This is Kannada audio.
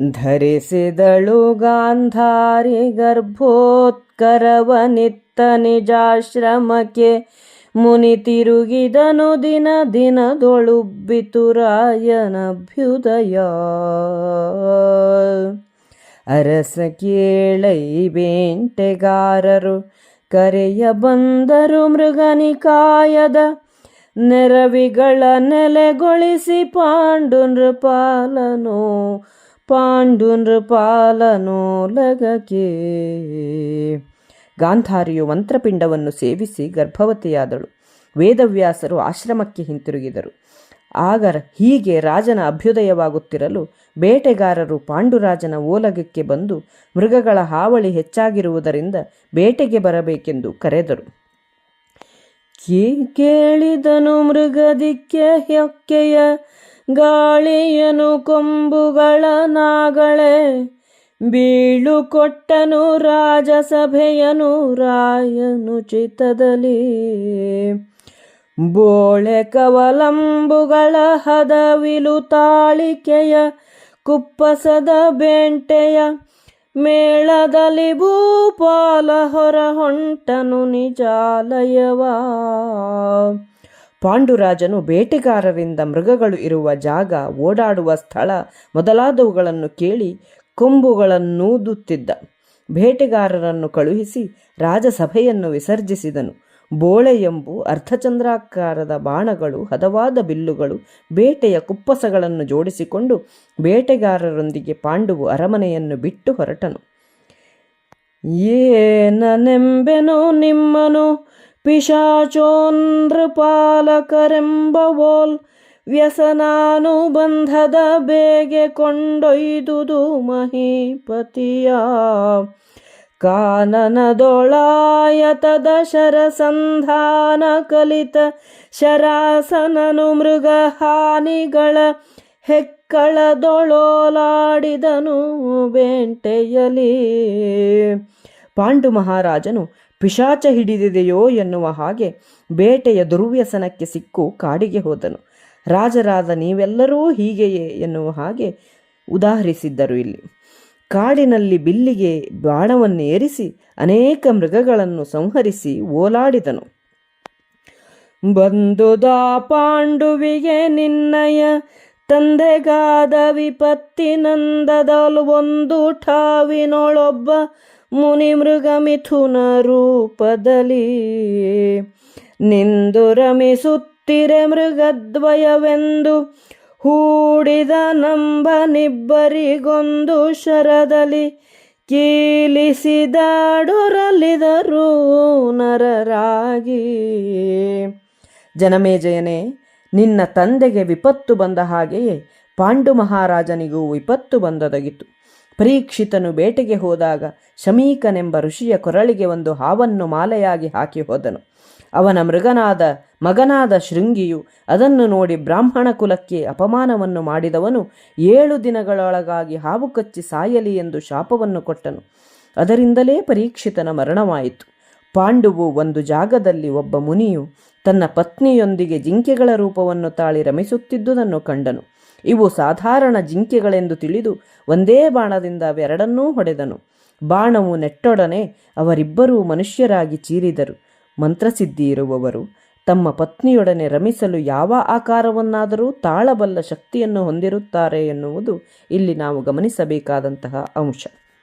ಧರಿಸಿದಳು ಗಾಂಧಾರಿ ಗರ್ಭೋತ್ಕರವನಿತ್ತ ನಿಜಾಶ್ರಮಕ್ಕೆ ಮುನಿ ತಿರುಗಿದನು ದಿನ ದಿನದೊಳುಬ್ಬಿತು ರಾಯನಭ್ಯುದಯ ಅರಸ ಕೇಳೈ ಬೇಂಟೆಗಾರರು ಕರೆಯ ಬಂದರು ಮೃಗನಿಕಾಯದ ನೆರವಿಗಳ ನೆಲೆಗೊಳಿಸಿ ಪಾಂಡು ನೃಪಾಲನೋ ಪಾಂಡು ನೃಪಾಲನೋ ಲಗಕ್ಕೆ. ಗಾಂಧಾರಿಯು ಮಂತ್ರಪಿಂಡವನ್ನು ಸೇವಿಸಿ ಗರ್ಭವತಿಯಾದಳು. ವೇದವ್ಯಾಸರು ಆಶ್ರಮಕ್ಕೆ ಹಿಂತಿರುಗಿದರು. ಆಗ ಹೀಗೆ ರಾಜನ ಅಭ್ಯುದಯವಾಗುತ್ತಿರಲು ಬೇಟೆಗಾರರು ಪಾಂಡುರಾಜನ ಓಲಗಕ್ಕೆ ಬಂದು ಮೃಗಗಳ ಹಾವಳಿ ಹೆಚ್ಚಾಗಿರುವುದರಿಂದ ಬೇಟೆಗೆ ಬರಬೇಕೆಂದು ಕರೆದರು. ಕೇಳಿದನು ಮೃಗದಿಕ್ಕೆ ಹೊಕ್ಕೆಯ ಗಾಳಿಯನು ಕೊಂಬುಗಳ ನಾಗಳೆ, ಬೀಳು ಕೊಟ್ಟನು ರಾಜಸಭೆಯನು ರಾಯನು ಚಿತ್ತದಲ್ಲಿ. ಬೋಳೆ ಕವಲಂಬುಗಳ ಹದವಿಲು ತಾಳಿಕೆಯ, ಕುಪ್ಪಸದ ಬೆಂಟೆಯ ಮೇಳದಲ್ಲಿ ಭೂಪಾಲ ಹೊರ ಹೊಂಟನು ನಿಜಾಲಯವಾ. ಪಾಂಡುರಾಜನು ಬೇಟೆಗಾರರಿಂದ ಮೃಗಗಳು ಇರುವ ಜಾಗ, ಓಡಾಡುವ ಸ್ಥಳ ಮೊದಲಾದವುಗಳನ್ನು ಕೇಳಿ ಕೊಂಬುಗಳನ್ನೂದುತ್ತಿದ್ದ. ಬೇಟೆಗಾರರನ್ನು ಕಳುಹಿಸಿ ರಾಜಸಭೆಯನ್ನು ವಿಸರ್ಜಿಸಿದನು. ಬೋಳೆ ಎಂಬು ಅರ್ಧಚಂದ್ರಾಕಾರದ ಬಾಣಗಳು, ಹದವಾದ ಬಿಲ್ಲುಗಳು, ಬೇಟೆಯ ಕುಪ್ಪಸಗಳನ್ನು ಜೋಡಿಸಿಕೊಂಡು ಬೇಟೆಗಾರರೊಂದಿಗೆ ಪಾಂಡುವು ಅರಮನೆಯನ್ನು ಬಿಟ್ಟು ಹೊರಟನು. ಏನನೆಂಬೆನೋ ನಿಮ್ಮನು? ಪಿಶಾಚೋನ್ೃಪಾಲಕರೆಂಬವೋಲ್ ವ್ಯಸನಾನುಬಂಧದ ಬೇಗೆ ಕೊಂಡೊಯ್ದುದು ಮಹಿಪತಿಯ ಕಾನನದೊಳಾಯತದ ಶರಸಂಧಾನ ಕಲಿತ ಶರಾಸನನು ಮೃಗ ಹಾನಿಗಳ ಹೆಕ್ಕಳದೊಳೋಲಾಡಿದನು ಬೆಂಟೆಯಲಿ. ಪಾಂಡು ಮಹಾರಾಜನು ಪಿಶಾಚ ಹಿಡಿದಿದೆಯೋ ಎನ್ನುವ ಹಾಗೆ ಬೇಟೆಯ ದುರ್ವ್ಯಸನಕ್ಕೆ ಸಿಕ್ಕು ಕಾಡಿಗೆ ಹೋದನು. ರಾಜರಾದ ನೀವೆಲ್ಲರೂ ಹೀಗೆಯೇ ಎನ್ನುವ ಹಾಗೆ ಉದಾಹರಿಸಿದ್ದರು ಇಲ್ಲಿ. ಕಾಡಿನಲ್ಲಿ ಬಿಲ್ಲಿಗೆ ಬಾಣವನ್ನು ಏರಿಸಿ ಅನೇಕ ಮೃಗಗಳನ್ನು ಸಂಹರಿಸಿ ಓಲಾಡಿದನು. ಬಂದುದ ಪಾಂಡುವಿಗೆ ನಿನ್ನಯ ತಂದೆಗಾದ ವಿಪತ್ತಿನಂದದಲು ಒಂದು ಠಾವಿನೊಳೊಬ್ಬ ಮುನಿ ಮೃಗ ಮಿಥುನ ರೂಪದಲ್ಲಿ ನಿಂದು ರಮಿಸುತ್ತಿರೆ ಮೃಗದ್ವಯವೆಂದು ಹೂಡಿದ ನಂಬನಿಬ್ಬರಿಗೊಂದು ಶರದಲ್ಲಿ ಕೀಲಿಸಿದಾಡೊರಲಿದರು ನರರಾಗಿ. ಜನಮೇಜಯನೇ ನಿನ್ನ ತಂದೆಗೆ ವಿಪತ್ತು ಬಂದ ಹಾಗೆಯೇ ಪಾಂಡು ಮಹಾರಾಜನಿಗೂ ವಿಪತ್ತು ಬಂದೊದಗಿತು. ಪರೀಕ್ಷಿತನು ಬೇಟೆಗೆ ಹೋದಾಗ ಶಮೀಕನೆಂಬ ಋಷಿಯ ಕೊರಳಿಗೆ ಒಂದು ಹಾವನ್ನು ಮಾಲೆಯಾಗಿ ಹಾಕಿ ಹೋದನು. ಅವನ ಮೃಗನಾದ, ಮಗನಾದ ಶೃಂಗಿಯು ಅದನ್ನು ನೋಡಿ ಬ್ರಾಹ್ಮಣ ಕುಲಕ್ಕೆ ಅಪಮಾನವನ್ನು ಮಾಡಿದವನು ಏಳು ದಿನಗಳೊಳಗಾಗಿ ಹಾವು ಕಚ್ಚಿ ಸಾಯಲಿ ಎಂದು ಶಾಪವನ್ನು ಕೊಟ್ಟನು. ಅದರಿಂದಲೇ ಪರೀಕ್ಷಿತನ ಮರಣವಾಯಿತು. ಪಾಂಡುವು ಒಂದು ಜಾಗದಲ್ಲಿ ಒಬ್ಬ ಮುನಿಯು ತನ್ನ ಪತ್ನಿಯೊಂದಿಗೆ ಜಿಂಕೆಗಳ ರೂಪವನ್ನು ತಾಳಿ ರಮಿಸುತ್ತಿದ್ದುದನ್ನು ಕಂಡನು. ಇವು ಸಾಧಾರಣ ಜಿಂಕೆಗಳೆಂದು ತಿಳಿದು ಒಂದೇ ಬಾಣದಿಂದ ಅವೆರಡನ್ನೂ ಹೊಡೆದನು. ಬಾಣವು ನೆಟ್ಟೊಡನೆ ಅವರಿಬ್ಬರೂ ಮನುಷ್ಯರಾಗಿ ಚೀರಿದರು. ಮಂತ್ರಸಿದ್ಧಿ ಇರುವವರು ತಮ್ಮ ಪತ್ನಿಯೊಡನೆ ರಮಿಸಲು ಯಾವ ಆಕಾರವನ್ನಾದರೂ ತಾಳಬಲ್ಲ ಶಕ್ತಿಯನ್ನು ಹೊಂದಿರುತ್ತಾರೆ ಎನ್ನುವುದು ಇಲ್ಲಿ ನಾವು ಗಮನಿಸಬೇಕಾದಂತಹ ಅಂಶ.